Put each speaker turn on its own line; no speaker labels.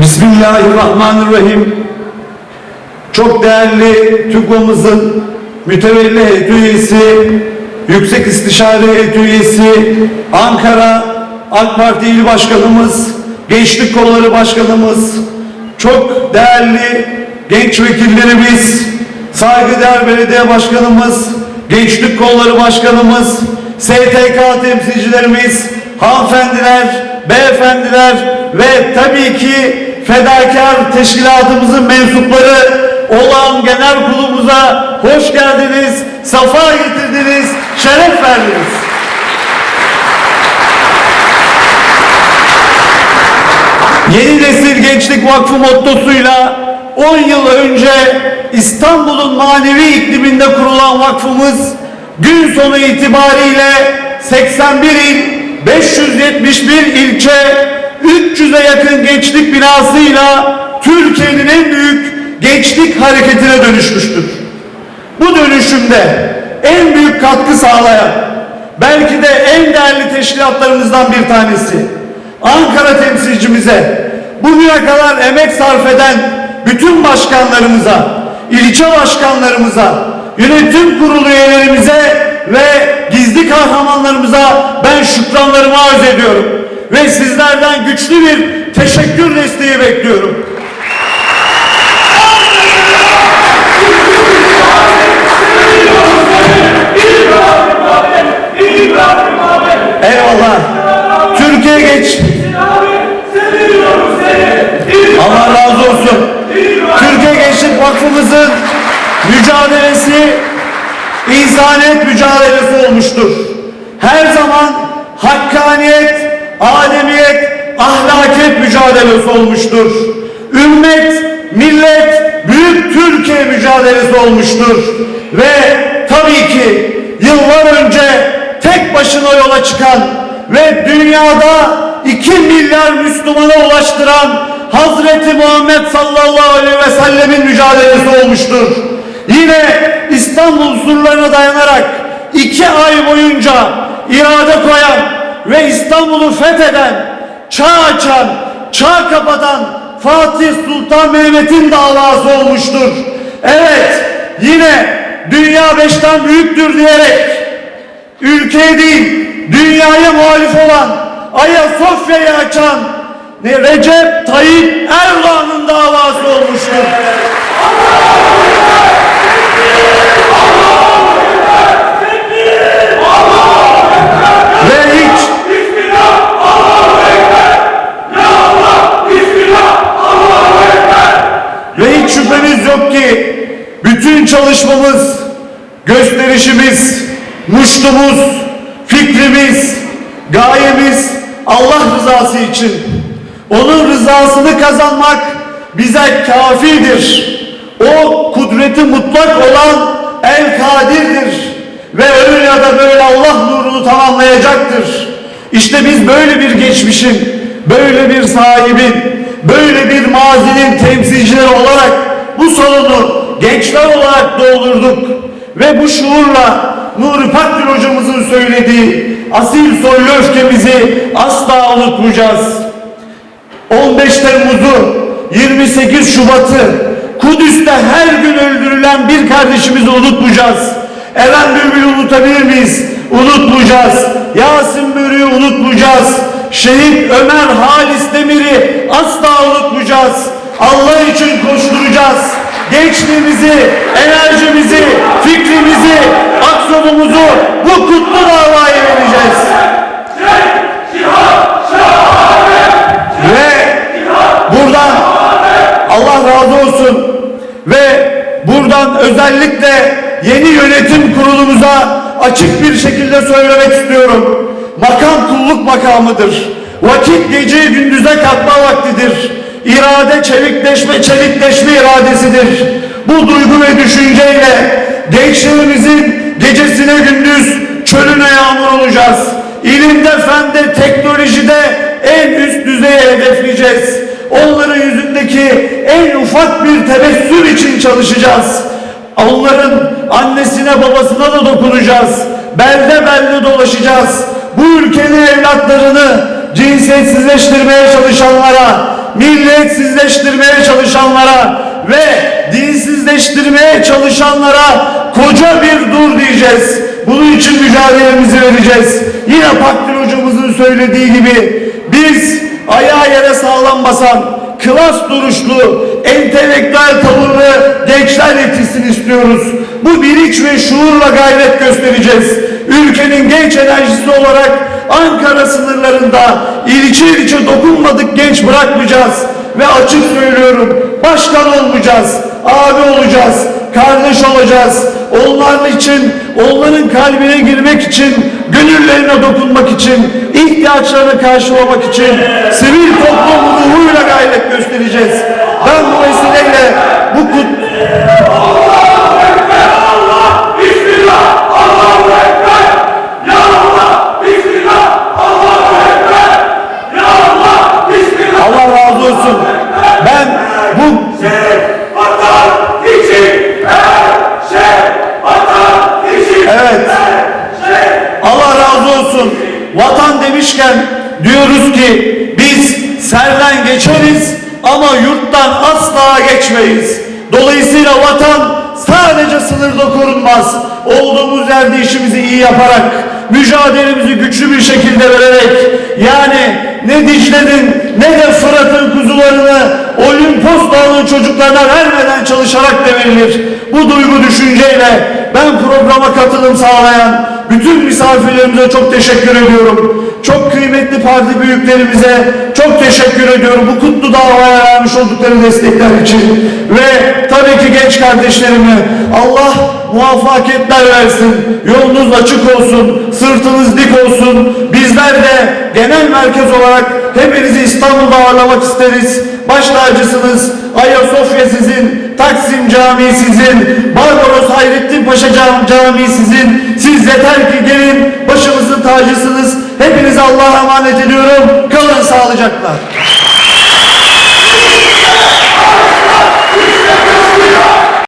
Bismillahirrahmanirrahim. Çok değerli TÜGVA'mızın mütevelli heyet üyesi, Yüksek İstişare Heyet üyesi, Ankara AK Parti İl Başkanımız, Gençlik Kolları Başkanımız, çok değerli genç vekillerimiz, saygıdeğer belediye başkanımız, Gençlik Kolları Başkanımız, STK temsilcilerimiz, hanımefendiler, beyefendiler ve tabii ki fedakar teşkilatımızın mensupları olan genel kurulumuza hoş geldiniz, safa getirdiniz, şeref verdiniz. Yeni Nesil Gençlik Vakfı mottosuyla 10 yıl önce İstanbul'un manevi ikliminde kurulan vakfımız gün sonu itibariyle 81 il, 571 ilçe, 300'e yakın gençlik binasıyla Türkiye'nin en büyük gençlik hareketine dönüşmüştür. Bu dönüşümde en büyük katkı sağlayan, belki de en değerli teşkilatlarımızdan bir tanesi, Ankara temsilcimize, bugüne kadar emek sarf eden bütün başkanlarımıza, ilçe başkanlarımıza, yönetim kurulu üyelerimize ve gizli kahramanlarımıza ben şükranlarımı arz ediyorum. Ve sizlerden güçlü bir teşekkür desteği bekliyorum. Eyvallah. Türkiye geç. Allah razı olsun. Türkiye Gençlik Vakfımızın mücadelesi insaniyet mücadelesi olmuştur. Her zaman hakkaniyet, ademiyet, ahlakiyet mücadelesi olmuştur. Ümmet, millet, büyük Türkiye mücadelesi olmuştur. Ve tabii ki yıllar önce tek başına yola çıkan ve dünyada 2 milyar Müslümana ulaştıran Hazreti Muhammed sallallahu aleyhi ve sellemin mücadelesi olmuştur. Yine İstanbul surlarına dayanarak iki ay boyunca irade koyan ve İstanbul'u fetheden, çağ açan, çağ kapatan Fatih Sultan Mehmet'in davası olmuştur. Evet, yine dünya beşten büyüktür diyerek ülkeye değil dünyaya muhalif olan Ayasofya'yı açan Recep Tayyip Erdoğan'ın davası olmuştur. Ve hiç ve hiç şüphemiz yok ki bütün çalışmamız, gösterişimiz, muştumuz, fikrimiz, gayemiz Allah rızası için. Onun rızasını kazanmak bize kafidir. O kudreti mutlak olan el kadirdir. Ve öyle ya da böyle Allah nurunu tamamlayacaktır. İşte biz böyle bir geçmişin, böyle bir sahibin, böyle bir mazinin temsilcileri olarak bu salonu gençler olarak doldurduk. Ve bu şuurla Nuri Pakdil hocamızın söylediği asil soylu öfkemizi asla unutmayacağız. 15 Temmuz'u, 28 Şubat'ı, Kudüs'te her gün öldürülen bir kardeşimizi unutmayacağız. Eren Bülbül'ü unutabilir miyiz? Unutmayacağız. Yasin Börü'yü unutmayacağız. Şehit Ömer Halis Demir'i asla unutmayacağız. Allah için koşturacağız. Gençliğimizi, enerjimizi, fikrimizi, aksiyonumuzu bu kutlu davaya vereceğiz. Ve buradan Allah razı olsun ve buradan özellikle yeni yönetim kurulumuza açık bir şekilde söylemek istiyorum. Makam kulluk makamıdır. Vakit geceyi gündüze katma vaktidir. İrade çelikleşme, çelikleşme iradesidir. Bu duygu ve düşünceyle gençlerimizin gecesine gündüz, çölüne yağmur olacağız. İlimde, fende, teknolojide en üst düzeyi hedefleyeceğiz. Onların yüzündeki en ufak bir tebessüm için çalışacağız. Onların annesine babasına da dokunacağız. Belde belde dolaşacağız. Bu ülkenin evlatlarını cinsiyetsizleştirmeye çalışanlara, milliyetsizleştirmeye çalışanlara ve dinsizleştirmeye çalışanlara koca bir dur diyeceğiz. Bunun için mücadelemizi vereceğiz. Yine Pakdil hocamızın söylediği gibi biz ayağı yere sağlam basan, klas duruşlu, entelektüel tavırlı gençler yetişsin istiyoruz. Bu bilinç ve şuurla gayret göstereceğiz. Ülkenin genç enerjisi olarak Ankara sınırlarında ilçe ilçe dokunmadık genç bırakmayacağız. Ve açık söylüyorum başkan olmayacağız, abi olacağız, kardeş olacağız. Onlar için, onların kalbine girmek için, gönüllerine dokunmak için, ihtiyaçlarını karşılamak için sivil toplum ruhuyla gayret göstereceğiz. Ben bu vesileyle bu kut Allah razı olsun. Ben bu
Vatan için her şey vatan için
Evet. Allah razı olsun. Vatan demişken diyoruz ki biz serden geçeriz ama yurttan asla geçmeyiz. Dolayısıyla vatan sadece sınırda korunmaz. Olduğumuz yerde işimizi iyi yaparak, mücadelemizi güçlü bir şekilde vererek, yani ne Dicle'nin ne de Fırat'ın kuzularını Olimpos Dağı'nın çocuklarına vermeden çalışarak da verilir. Bu duygu düşünceyle ben programa katılım sağlayan bütün misafirlerimize çok teşekkür ediyorum. Çok kıymetli parti büyüklerimize çok teşekkür ediyorum. Bu kutlu davaya vermiş oldukları destekler için. Ve tabii ki genç kardeşlerime Allah muvaffakiyetler versin. Yolunuz açık olsun. Sırtınız dik olsun. Bizler de genel merkez olarak hepinizi İstanbul'da ağırlamak isteriz. Baş tacısınız. Ayasofya sizin. Taksim Camii sizin. Barbaros Hayrettin Paşa Cam- Camii sizin. Siz yeter ki gelin. Başımızın tacısınız. Hepinize Allah'a emanet ediyorum. Kalın sağlıcakla.